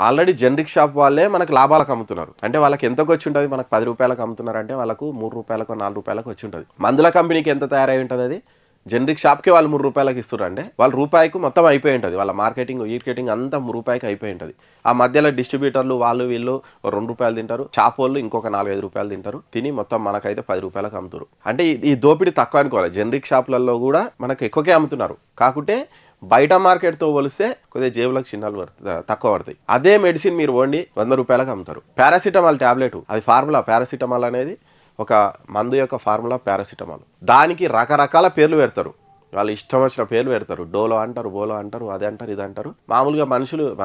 Already generic shop వాళ్ళే మనకు లాభాలకు అమ్ముతున్నారు. అంటే వాళ్ళకి ఎంతకు వచ్చి ఉంటుంది? మనకు పది రూపాయలకు అమ్ముతున్నారు అంటే వాళ్ళకు మూడు రూపాయలకు నాలుగు రూపాయలకు వచ్చి ఉంటుంది. మందుల కంపెనీకి ఎంత తయారై ఉంటుంది అది? జనరిక్ షాప్కి వాళ్ళు మూడు రూపాయలకు ఇస్తున్నారు అంటే వాళ్ళ రూపాయికి మొత్తం అయిపోయి ఉంటుంది. వాళ్ళ మార్కెటింగ్ ఈర్కెటింగ్ అంతా మూడు రూపాయికి అయిపోయి ఉంటుంది. ఆ మధ్యలో డిస్ట్రిబ్యూటర్లు వాళ్ళు వీళ్ళు రెండు రూపాయలు తింటారు. షాప్ వాళ్ళు ఇంకొక నాలుగైదు రూపాయలు తింటారు. తిని మొత్తం మనకైతే పది రూపాయలకు అమ్ముతారు. అంటే ఈ- ఈ దోపిడీ తక్కువ అనుకోవాలి. జనరిక్ షాపులలో కూడా మనకు ఎక్కువకే అమ్ముతున్నారు. కాకుంటే బయట మార్కెట్తో పోలిస్తే కొద్దిగా జేబులకు చిన్నాలు పడుతుంది తక్కువ పడతాయి. అదే మెడిసిన్ మీరు వండి వంద రూపాయలకు అమ్ముతారు. పారాసిటమాల్ టాబ్లెట్ అది ఫార్ములా పారాసిటమాల్ అనేది ఒక మందు యొక్క ఫార్ములా పారాసిటమాల్. దానికి రకరకాల పేర్లు పెడతారు. వాళ్ళు ఇష్టం వచ్చిన పేర్లు పెడతారు. డోలో అంటారు బోలో అంటారు అది అంటారు ఇది అంటారు. మామూలుగా మనుషులు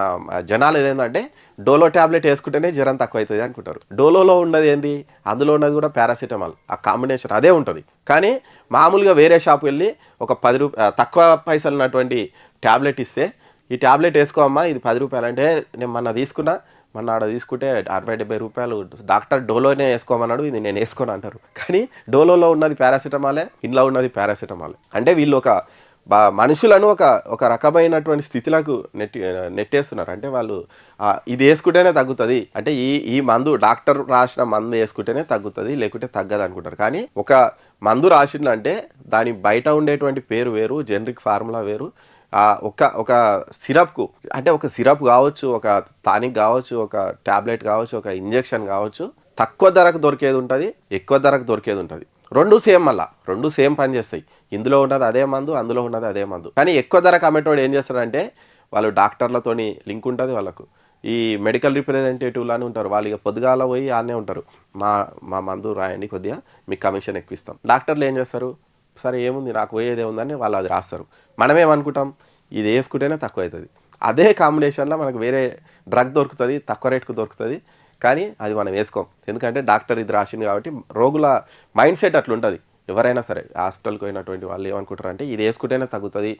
జనాలు ఏదేంటంటే డోలో టాబ్లెట్ వేసుకుంటేనే జ్వరం తక్కువ అవుతుంది అనుకుంటారు. డోలోలో ఉన్నది ఏంది? అందులో ఉన్నది కూడా పారాసిటమాల్. ఆ కాంబినేషన్ అదే ఉంటుంది. కానీ మామూలుగా వేరే షాప్కి వెళ్ళి ఒక పది రూప తక్కువ పైసలు ఉన్నటువంటి టాబ్లెట్ ఇస్తే ఈ టాబ్లెట్ వేసుకోమ్మా ఇది పది రూపాయలు అంటే నేను మొన్న తీసుకున్నా మొన్న ఆడ తీసుకుంటే అరవై డెబ్బై రూపాయలు డాక్టర్ డోలోనే వేసుకోమన్నాడు ఇది నేను వేసుకోను అంటారు. కానీ డోలోలో ఉన్నది పారాసిటమాలే ఇంట్లో ఉన్నది పారాసిటమాలే. అంటే వీళ్ళు ఒక బా మనుషులను ఒక ఒక రకమైనటువంటి స్థితిలకు నెట్టి నెట్టేస్తున్నారు. అంటే వాళ్ళు ఇది వేసుకుంటేనే తగ్గుతుంది. అంటే ఈ ఈ మందు డాక్టర్ రాసిన మందు వేసుకుంటేనే తగ్గుతుంది లేకుంటే తగ్గదు అనుకుంటారు కానీ ఒక మందు రాసిందంటే దాని బయట ఉండేటువంటి పేరు వేరు జనరిక్ ఫార్ములా వేరు. ఒక ఒక సిరప్కు అంటే ఒక సిరప్ కావచ్చు ఒక టానిక్ కావచ్చు ఒక టాబ్లెట్ కావచ్చు ఒక ఇంజెక్షన్ కావచ్చు తక్కువ ధరకు దొరికేది ఉంటుంది ఎక్కువ ధరకు దొరికేది ఉంటుంది. రెండు సేమ్ మళ్ళా. రెండు సేమ్ పని చేస్తాయి. ఇందులో ఉన్నది అదే మందు అందులో ఉన్నది అదే మందు. కానీ ఎక్కువ ధర అమ్మేటోడు ఏం చేస్తారంటే వాళ్ళు డాక్టర్లతోని లింక్ ఉంటుంది వాళ్ళకు. ఈ మెడికల్ రిప్రజెంటేటివ్లు అని ఉంటారు. వాళ్ళు ఇక పొద్దుగాల పోయి ఆనే ఉంటారు. మా మా మందు రాయండి కొద్దిగా మీకు కమిషన్ ఎక్కువ ఇస్తాం డాక్టర్లు ఏం చేస్తారు? సరే ఏముంది? నాకు పోయేదే ఉందని వాళ్ళు అది రాస్తారు. మనమేమనుకుంటాం? ఇది వేసుకుంటేనే తక్కువ అవుతుంది అదే కాంబినేషన్లో మనకు వేరే డ్రగ్ దొరుకుతుంది తక్కువ రేటుకు దొరుకుతుంది. కానీ అది మనం వేసుకోం. ఎందుకంటే డాక్టర్ ఇది రాసింది కాబట్టి రోగుల మైండ్ సెట్ అట్లుంటుంది. ఎవరైనా సరే హాస్పిటల్కి పోయినటువంటి వాళ్ళు ఏమనుకుంటారు అంటే ఇది వేసుకుంటేనే తగ్గుతుంది